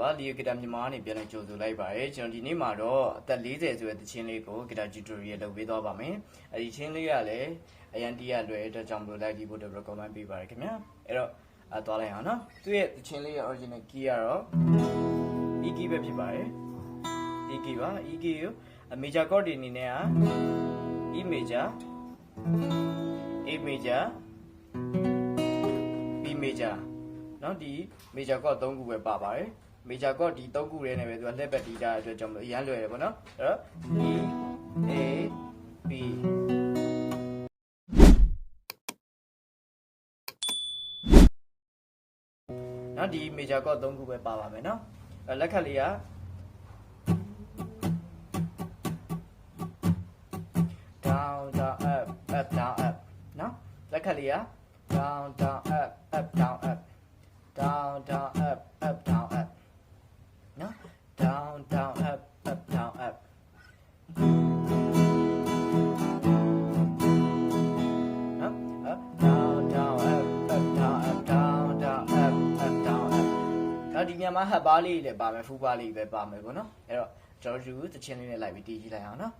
ပါလီယိုဂီတာမြန်မာကနေပြန်လည်ကြိုဆိုလိုက်ပါတယ်ကျွန်တော်ဒီနေ့မှာတော့အသက်40ဆိုတဲ့တခြင်းလေးကိုဂီတာ tutorial လုပ်ပေးသွားပါမယ်အဲဒီချင်းလေးကလည်းအရန်တီးရလွယ်တဲ့အတွက်ကြောင့်မလို့ like ဒီဖို့တော့ recommend ပေးပါတယ်ခင်ဗျာအဲ့တော့အသွားလိုက်အောင်နော်သူ့ရဲ့တခြင်းလေးရဲ့ original key ကတော့ E key ပဲဖြစ်ပါတယ် E key ပါ E key ကို major chord တွေအနေနဲ့က E major A major B major เนาะဒီ major chord 3ခုပဲပါပါတယ် major chord ဒီ၃ခုထဲနဲ့ပဲသူကလက်ပတ်တီးကြတဲ့အတွက်ကြောင့်မလို့အရန်လွယ်တယ်ပေါ့နော်အဲ့တော့ E A B နော်ဒီ major chord ၃ခုပဲပါပါမယ်နော်လက်ခတ်လေးကလက်ခတ်လေးက down down up up down up down down up နောက်ဒီညမှာဟပ်ပါလေးလည်းပါမယ်ဖူးပါလေးပဲပါမယ်ပေါ့နော်အဲ့တော့ကျွန်တော်တို့တချင်းလေးနဲ့လိုက်ပြီးတီးကြည့်လိုက်အောင်နော်